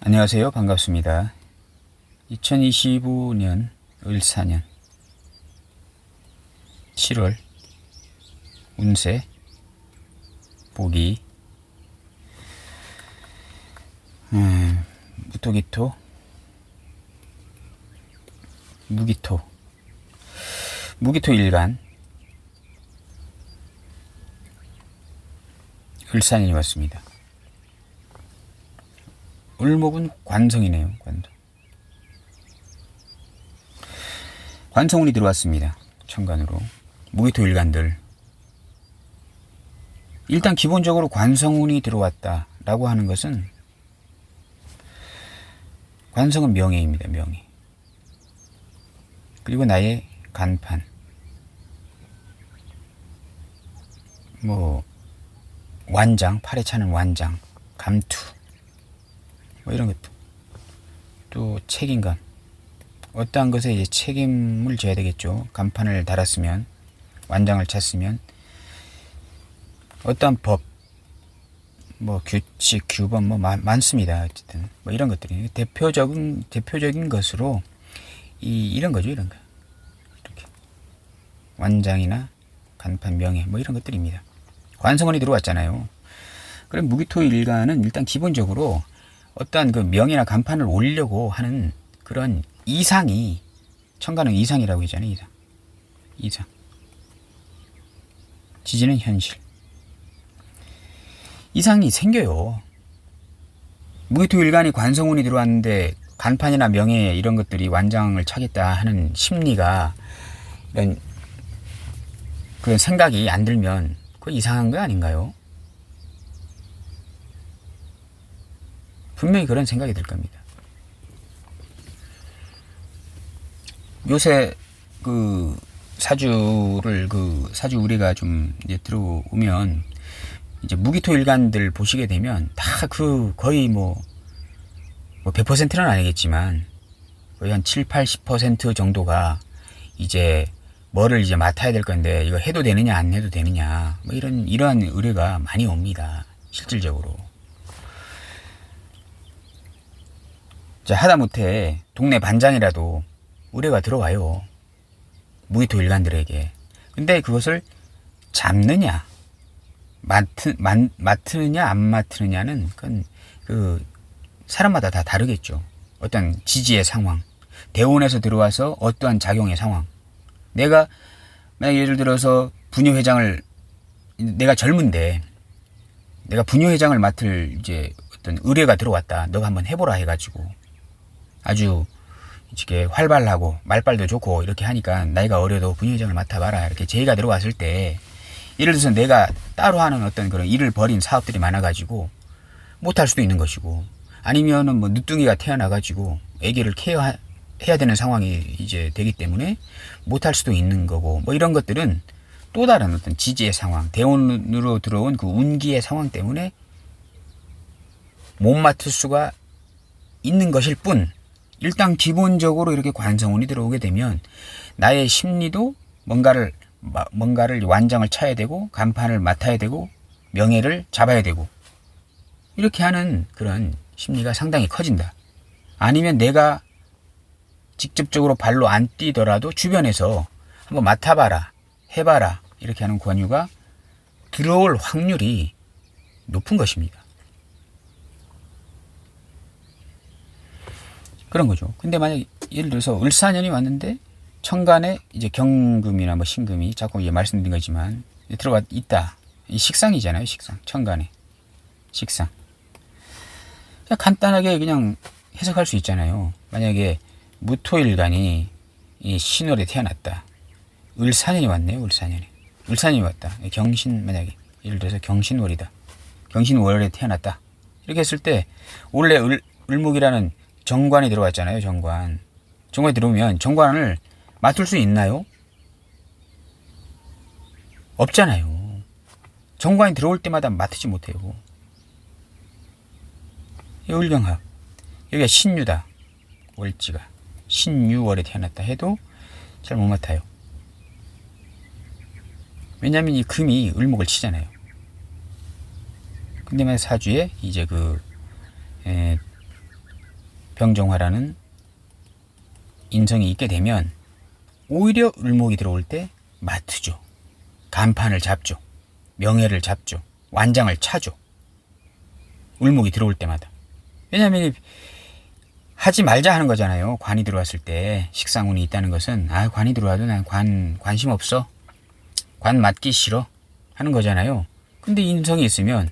안녕하세요. 반갑습니다. 2025년 을사년 7월 운세 보기 음, 무토기토 무기토 무기토 일간 을사년이 왔습니다. 을목은 관성이네요. 관성. 관성운이 들어왔습니다. 천간으로. 무기토 일간들. 일단 기본적으로 관성운이 들어왔다라고 하는 것은 관성은 명예입니다. 명예. 그리고 나의 간판. 뭐 완장, 팔에 차는 완장, 감투. 뭐 이런 것도 또 책임감. 어떠한 것에 이제 책임을 져야 되겠죠. 간판을 달았으면 완장을 찼으면. 어떠한 법 뭐 규칙 규범 뭐 많, 많습니다. 어쨌든 뭐 이런 것들이. 대표적인 대표적인 것으로 이 이런 거죠 이런 거. 이렇게 완장이나 간판 명예 뭐 이런 것들입니다. 관성원이 들어왔잖아요. 그럼 무기토 일가는 일단 기본적으로 어떠한 그 명예나 간판을 올리려고 하는 그런 이상이 청가는 이상이라고 하잖아요. 이상. 이상. 지지는 현실. 이상이 생겨요. 무기토 일간이 관성운이 들어왔는데 간판이나 명예 이런 것들이 완장을 차겠다 하는 심리가 이런 그런 생각이 안 들면 그 이상한 거 아닌가요? 분명히 그런 생각이 들 겁니다. 요새 그 사주를 그 사주 우리가 좀 이제 들어오면 이제 무기토 일간들 보시게 되면 다 그 거의 뭐, 뭐 100%는 아니겠지만 거의 한 7, 80% 정도가 이제 뭐를 이제 맡아야 될 건데 이거 해도 되느냐 안 해도 되느냐 뭐 이런 이러한 의뢰가 많이 옵니다 실질적으로 하다못해 동네 반장이라도 의뢰가 들어와요. 무기토 일간들에게. 근데 그것을 잡느냐, 맡으, 맡, 맡느냐, 안 맡느냐는 그건 그 사람마다 다 다르겠죠. 어떤 지지의 상황, 대원에서 들어와서 어떠한 작용의 상황. 내가 만약 예를 들어서 분유회장을 내가 젊은데 내가 분유회장을 맡을 이제 어떤 의뢰가 들어왔다. 너가 한번 해보라 해가지고 아주 이렇게 활발하고 말빨도 좋고 이렇게 하니까 나이가 어려도 분유회장을 맡아봐라. 이렇게 제의가 들어왔을 때 예를 들어서 내가 따로 하는 어떤 그런 일을 벌인 사업들이 많아가지고 못할 수도 있는 것이고 아니면은 뭐 늦둥이가 태어나가지고 아기를 케어해야 되는 상황이 이제 되기 때문에 못할 수도 있는 거고 뭐 이런 것들은 또 다른 어떤 지지의 상황 대원으로 들어온 그 운기의 상황 때문에 못 맡을 수가 있는 것일 뿐 일단 기본적으로 이렇게 관성운이 들어오게 되면 나의 심리도 뭔가를 뭔가를 완장을 차야 되고 간판을 맡아야 되고 명예를 잡아야 되고 이렇게 하는 그런 심리가 상당히 커진다. 아니면 내가 직접적으로 발로 안 뛰더라도 주변에서 한번 맡아봐라, 해봐라 이렇게 하는 권유가 들어올 확률이 높은 것입니다. 그런 거죠. 근데 만약 예를 들어서 을사년이 왔는데 천간에 이제 경금이나 뭐 신금이 자꾸 이제 말씀드린 거지만 들어가 있다. 이 식상이잖아요. 식상. 천간에. 식상. 그냥 간단하게 그냥 해석할 수 있잖아요. 만약에 무토일간이 이 신월에 태어났다. 을사년이 왔네요. 을사년이. 을사년이 왔다. 경신 만약에 예를 들어서 경신월이다. 경신월에 태어났다. 이렇게 했을 때 원래 을, 을목이라는 정관이 들어왔잖아요. 정관. 정관이 들어오면 정관을 맡을 수 있나요? 없잖아요. 정관이 들어올 때마다 맡지 못해요. 을경합. 여기가 신유다. 월지가. 신유월에 태어났다 해도 잘 못 맡아요. 왜냐하면 이 금이 을목을 치잖아요. 근데 만약 사주에 이제 그 에, 병정화라는 인성이 있게 되면 오히려 을목이 들어올 때 맡으죠. 간판을 잡죠. 명예를 잡죠. 완장을 차죠. 을목이 들어올 때마다. 왜냐하면 이 하지 말자 하는 거잖아요. 관이 들어왔을 때 식상운이 있다는 것은 아 관이 들어와도 난 관 관심 없어. 관 맞기 싫어 하는 거잖아요. 근데 인성이 있으면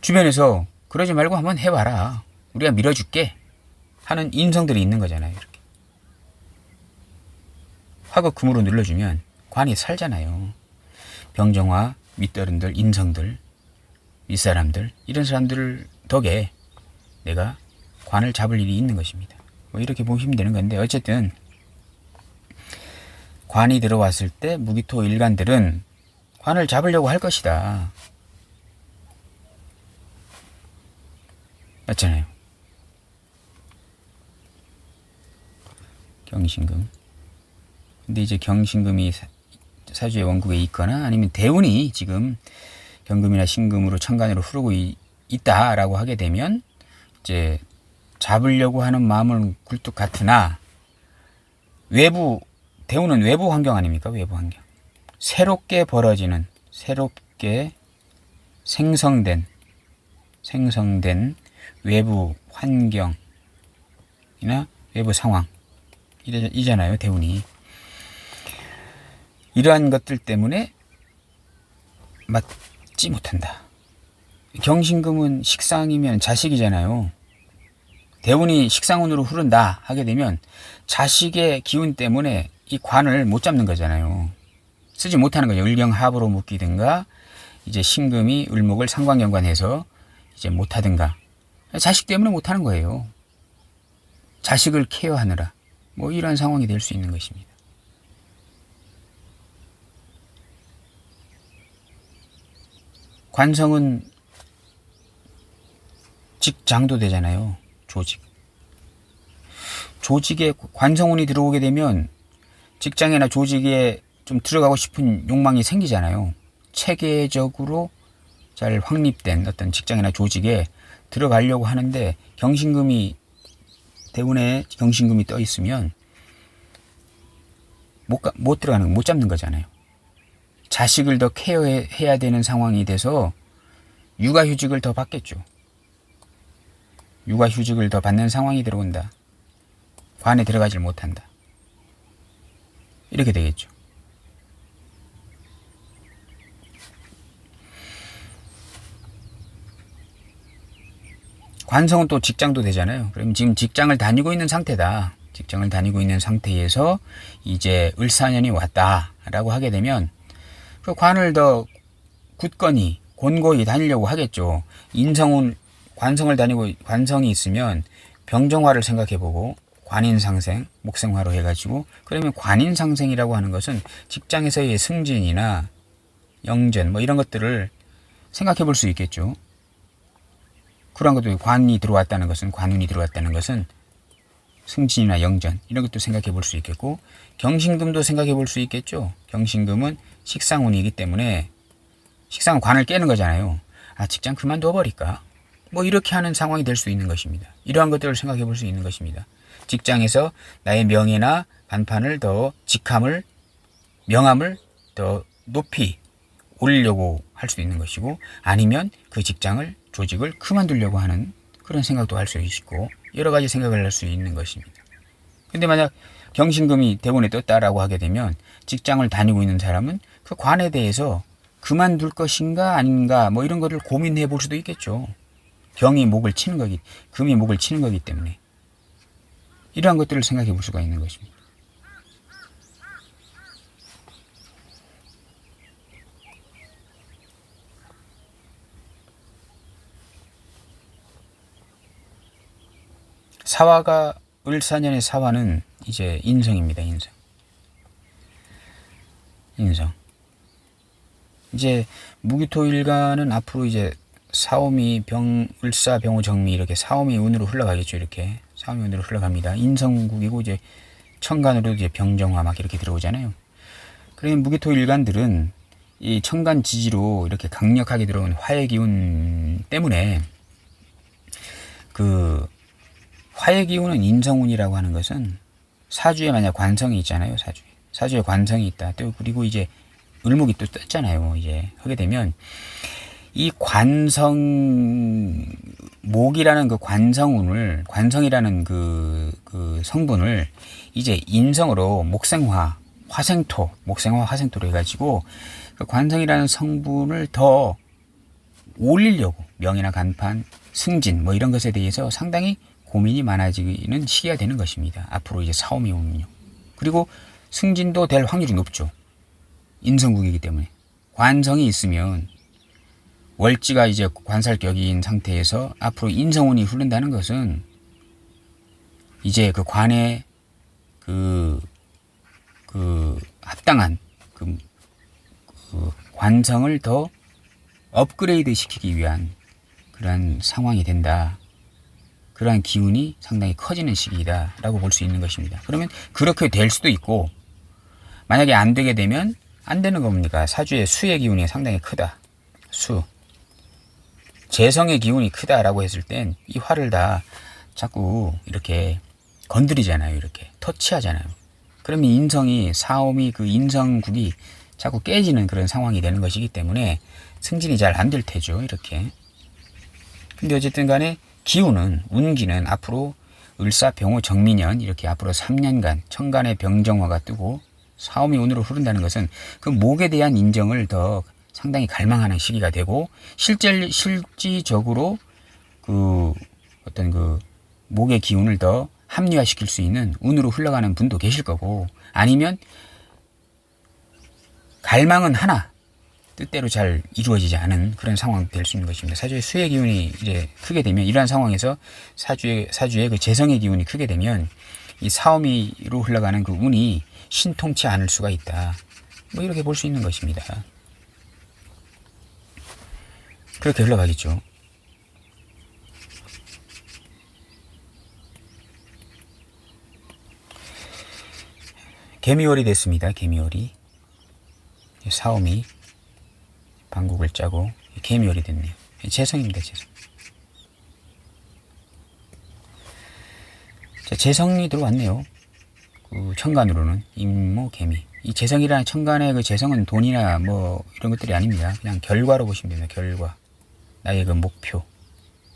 주변에서 그러지 말고 한번 해봐라. 우리가 밀어줄게 하는 인성들이 있는 거잖아요. 이렇게 화급 금으로 눌러주면 관이 살잖아요. 병정화 윗더른들 인성들 윗사람들 이런 사람들 덕에 내가 관을 잡을 일이 있는 것입니다. 뭐 이렇게 보시면 되는 건데 어쨌든 관이 들어왔을 때 무기토 일간들은 관을 잡으려고 할 것이다. 맞잖아요. 경신금. 근데 이제 경신금이 사- 사주의 원국에 있거나 아니면 대운이 지금 경금이나 신금으로 천간으로 흐르고 이- 있다라고 하게 되면 이제 잡으려고 하는 마음은 굴뚝 같으나 외부 대운은 외부 환경 아닙니까? 외부 환경. 새롭게 벌어지는 새롭게 생성된 생성된 외부 환경이나 외부 상황 이잖아요 대운이 이러한 것들 때문에 맞지 못한다. 경신금은 식상이면 자식이잖아요. 대운이 식상운으로 흐른다 하게 되면 자식의 기운 때문에 이 관을 못 잡는 거잖아요. 쓰지 못하는 거죠. 을경합으로 묶이든가 이제 신금이 을목을 상관경관해서 이제 못하든가 자식 때문에 못하는 거예요. 자식을 케어하느라 뭐 이런 상황이 될 수 있는 것입니다. 관성은 직장도 되잖아요. 조직. 조직에 관성운이 들어오게 되면 직장이나 조직에 좀 들어가고 싶은 욕망이 생기잖아요. 체계적으로 잘 확립된 어떤 직장이나 조직에 들어가려고 하는데 경신금이 대운에 경신금이 떠 있으면 못, 가, 못 들어가는 거, 못 잡는 거잖아요. 자식을 더 케어해야 되는 상황이 돼서 육아휴직을 더 받겠죠. 육아휴직을 더 받는 상황이 들어온다. 관에 들어가질 못한다. 이렇게 되겠죠. 관성은 또 직장도 되잖아요. 그럼 지금 직장을 다니고 있는 상태다. 직장을 다니고 있는 상태에서 이제 을사년이 왔다라고 하게 되면 그 관을 더 굳건히 곤고히 다니려고 하겠죠. 인성은 관성을 다니고 관성이 있으면 병정화를 생각해보고 관인상생, 목생화로 해가지고 그러면 관인상생이라고 하는 것은 직장에서의 승진이나 영전 뭐 이런 것들을 생각해 볼 수 있겠죠. 그런 것도 관이 들어왔다는 것은 관운이 들어왔다는 것은 승진이나 영전 이런 것도 생각해 볼 수 있겠고 경신금도 생각해 볼 수 있겠죠. 경신금은 식상운이기 때문에 식상 관을 깨는 거잖아요. 아 직장 그만둬 버릴까? 뭐 이렇게 하는 상황이 될 수 있는 것입니다. 이러한 것들을 생각해 볼 수 있는 것입니다. 직장에서 나의 명예나 간판을 더 직함을 명함을 더 높이 올리려고 할 수 있는 것이고 아니면 그 직장을 조직을 그만두려고 하는 그런 생각도 할 수 있고 여러 가지 생각을 할 수 있는 것입니다. 근데 만약 경신금이 대본에 떴다라고 하게 되면 직장을 다니고 있는 사람은 그 관에 대해서 그만둘 것인가 아닌가 뭐 이런 거를 고민해 볼 수도 있겠죠. 경이 목을 치는 거기, 금이 목을 치는 거기 때문에 이러한 것들을 생각해 볼 수가 있는 것입니다. 사화가 을사년의 사화는 이제 인성입니다. 인성. 인성. 이제 무기토 일간은 앞으로 이제 사오미 병 을사 병호 정미 이렇게 사오미 운으로 흘러가겠죠. 이렇게 사오미 운으로 흘러갑니다. 인성국이고 이제 천간으로 이제 병정화 막 이렇게 들어오잖아요. 그러면 무기토 일간들은 이 천간 지지로 이렇게 강력하게 들어온 화의 기운 때문에 그 화의 기운은 인성운이라고 하는 것은 사주에 만약 관성이 있잖아요. 사주에. 사주에 관성이 있다. 또 그리고 이제 을목이 또 떴잖아요. 이제 하게 되면 이 관성 목이라는 그 관성운을 관성이라는 그, 그 성분을 이제 인성으로 목생화, 화생토, 목생화, 화생토로 해가지고 그 관성이라는 성분을 더 올리려고 명예나 간판, 승진 뭐 이런 것에 대해서 상당히 고민이 많아지는 시기가 되는 것입니다. 앞으로 이제 사움이 오면요. 그리고 승진도 될 확률이 높죠. 인성국이기 때문에 관성이 있으면 월지가 이제 관살격인 상태에서 앞으로 인성운이 흐른다는 것은 이제 그 관의 그, 그 합당한 그, 그 관성을 더 업그레이드 시키기 위한 그러한 상황이 된다. 그러한 기운이 상당히 커지는 시기이다라고 볼 수 있는 것입니다. 그러면 그렇게 될 수도 있고 만약에 안 되게 되면 안 되는 겁니까? 사주의 수의 기운이 상당히 크다. 수. 재성의 기운이 크다라고 했을 땐 이 화를 다 자꾸 이렇게 건드리잖아요. 이렇게 터치하잖아요. 그러면 인성이 사옴이 그 인성국이 자꾸 깨지는 그런 상황이 되는 것이기 때문에 승진이 잘 안 될 테죠. 이렇게. 근데 어쨌든 간에 기운은 운기는 앞으로 을사 병호 정민년 이렇게 앞으로 3년간 천간의 병정화가 뜨고 사움이 운으로 흐른다는 것은 그 목에 대한 인정을 더 상당히 갈망하는 시기가 되고 실제 실질적으로 그 어떤 그 목의 기운을 더 합리화시킬 수 있는 운으로 흘러가는 분도 계실 거고 아니면 갈망은 하나 뜻대로 잘 이루어지지 않은 그런 상황이 될 수 있는 것입니다. 사주의 수의 기운이 이제 크게 되면 이러한 상황에서 사주의 사주의 그 재성의 기운이 크게 되면 이 사오미로 흘러가는 그 운이 신통치 않을 수가 있다. 뭐 이렇게 볼 수 있는 것입니다. 그렇게 흘러가겠죠. 개미월이 됐습니다. 개미월이 사오미 방국을 짜고 개미월이 됐네요. 재성입니다. 재성. 자, 재성이 들어왔네요. 그 천간으로는 임모 개미. 이 재성이라는 천간의 그 재성은 돈이나 뭐 이런 것들이 아닙니다. 그냥 결과로 보시면 됩니다. 결과. 나의 그 목표.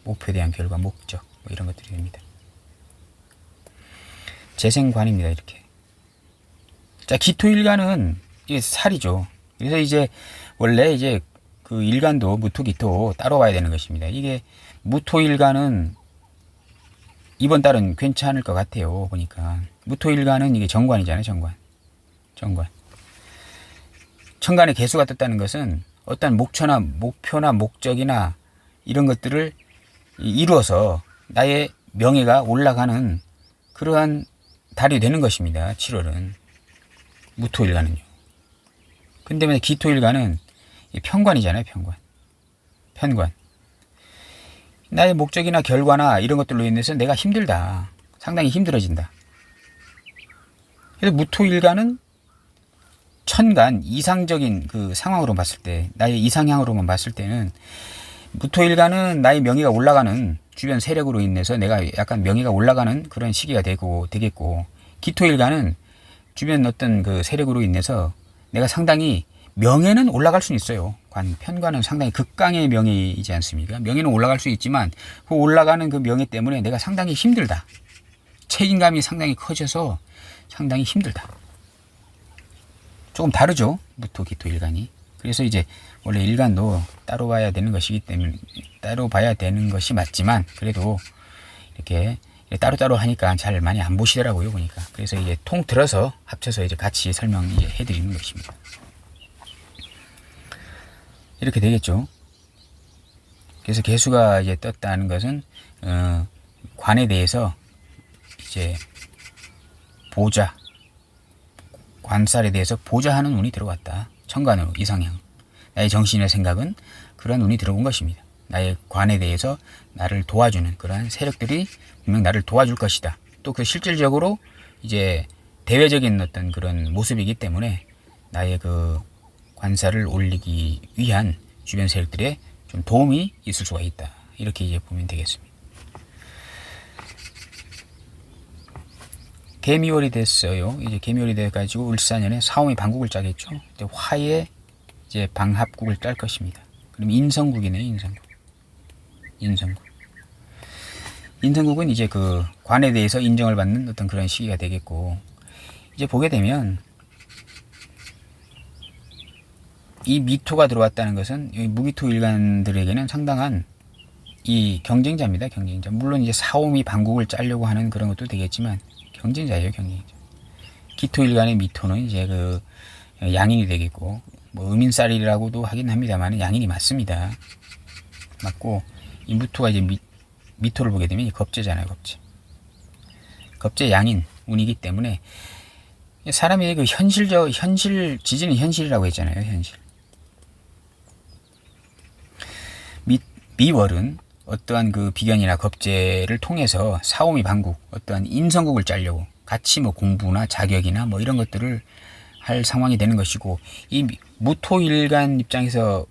목표에 대한 결과, 목적. 뭐 이런 것들이 됩니다. 재생관입니다. 이렇게. 자, 기토일간은 이게 살이죠. 그래서 이제 원래 이제 그 일간도 무토기토 따로 봐야 되는 것입니다. 이게 무토일간은 이번 달은 괜찮을 것 같아요. 보니까 무토일간은 이게 정관이잖아요. 정관. 정관. 천간에 개수가 떴다는 것은 어떤 목표나 목표나 목적이나 이런 것들을 이루어서 나의 명예가 올라가는 그러한 달이 되는 것입니다. 7월은 무토일간은요. 근데 왜 기토일간은 편관이잖아요. 편관. 편관. 나의 목적이나 결과나 이런 것들로 인해서 내가 힘들다. 상당히 힘들어진다. 그래서 무토일간은 천간 이상적인 그 상황으로 봤을 때 나의 이상향으로만 봤을 때는 무토일간은 나의 명예가 올라가는 주변 세력으로 인해서 내가 약간 명예가 올라가는 그런 시기가 되고 되겠고 기토일간은 주변 어떤 그 세력으로 인해서 내가 상당히 명예는 올라갈 수는 있어요. 관 편관은 상당히 극강의 명예이지 않습니까? 명예는 올라갈 수 있지만 그 올라가는 그 명예 때문에 내가 상당히 힘들다. 책임감이 상당히 커져서 상당히 힘들다. 조금 다르죠. 무토, 기토, 일간이. 그래서 이제 원래 일간도 따로 봐야 되는 것이기 때문에 따로 봐야 되는 것이 맞지만 그래도 이렇게 따로따로 하니까 잘 많이 안 보시더라고요 보니까 그래서 이제 통 들어서 합쳐서 이제 같이 설명 이제 해드리는 것입니다. 이렇게 되겠죠. 그래서 개수가 이제 떴다는 것은 어, 관에 대해서 이제 보자 관살에 대해서 보자하는 운이 들어왔다. 천간으로 이상향. 나의 정신의 생각은 그런 운이 들어온 것입니다. 나의 관에 대해서 나를 도와주는 그러한 세력들이 분명 나를 도와줄 것이다. 또 그 실질적으로 이제 대외적인 어떤 그런 모습이기 때문에 나의 그 관사를 올리기 위한 주변 세력들의 좀 도움이 있을 수가 있다. 이렇게 이제 보면 되겠습니다. 개미월이 됐어요. 이제 개미월이 돼가지고 을사년에 사오미 방국을 짜겠죠. 이제 화에 이제 방합국을 짤 것입니다. 그럼 인성국이네요, 인성국. 인성국. 인성국은 이제 그 관에 대해서 인정을 받는 어떤 그런 시기가 되겠고, 이제 보게 되면 이 미토가 들어왔다는 것은 이 무기토 일간들에게는 상당한 이 경쟁자입니다, 경쟁자. 물론 이제 사오미 방국을 짜려고 하는 그런 것도 되겠지만 경쟁자예요, 경쟁자. 기토 일간의 미토는 이제 그 양인이 되겠고 뭐 음인살이라고도 하긴 합니다만 양인이 맞습니다. 맞고 이 무토가 이제 미, 미토를 보게 되면 이 겁재잖아요, 겁재. 겁재 양인 운이기 때문에 사람의 그 현실적 현실 지지는 현실이라고 했잖아요, 현실. 미, 미월은 어떠한 그 비견이나 겁재를 통해서 사오미 방국, 어떠한 인성국을 짜려고 같이 뭐 공부나 자격이나 뭐 이런 것들을 할 상황이 되는 것이고 이 미- 무토일간 입장에서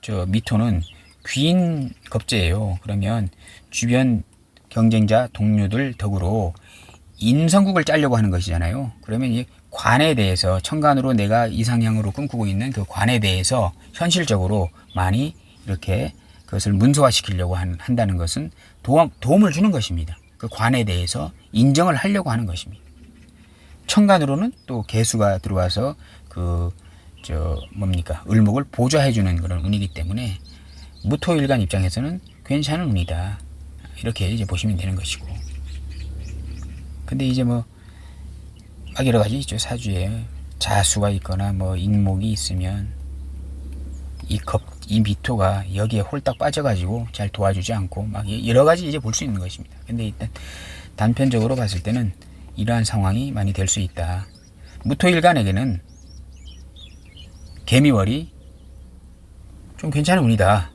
저 미토는 귀인 겁재예요. 그러면 주변 경쟁자 동료들 덕으로 인성국을 짜려고 하는 것이잖아요. 그러면 이 관에 대해서 천간으로 내가 이상향으로 꿈꾸고 있는 그 관에 대해서 현실적으로 많이 이렇게 그것을 문서화시키려고 한, 한다는 것은 도움, 도움을 주는 것입니다. 그 관에 대해서 인정을 하려고 하는 것입니다. 천간으로는 또 개수가 들어와서 그 저 뭡니까 을목을 보좌해주는 그런 운이기 때문에 무토일간 입장에서는 괜찮은 운이다 이렇게 이제 보시면 되는 것이고 근데 이제 뭐 막 여러 가지 있죠 사주에 자수가 있거나 뭐 인목이 있으면 이 겁, 이 미토가 여기에 홀딱 빠져가지고 잘 도와주지 않고 막 여러 가지 이제 볼 수 있는 것입니다. 근데 일단 단편적으로 봤을 때는 이러한 상황이 많이 될 수 있다. 무토일간에게는 개미월이 좀 괜찮은 운이다.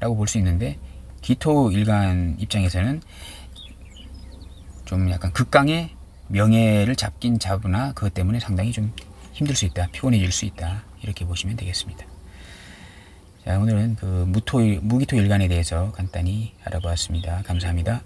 라고 볼 수 있는데 기토일간 입장에서는 좀 약간 극강의 명예를 잡긴 잡으나 그것 때문에 상당히 좀 힘들 수 있다. 피곤해질 수 있다. 이렇게 보시면 되겠습니다. 자, 오늘은 그 무토, 무기토 일간에 대해서 간단히 알아보았습니다. 감사합니다.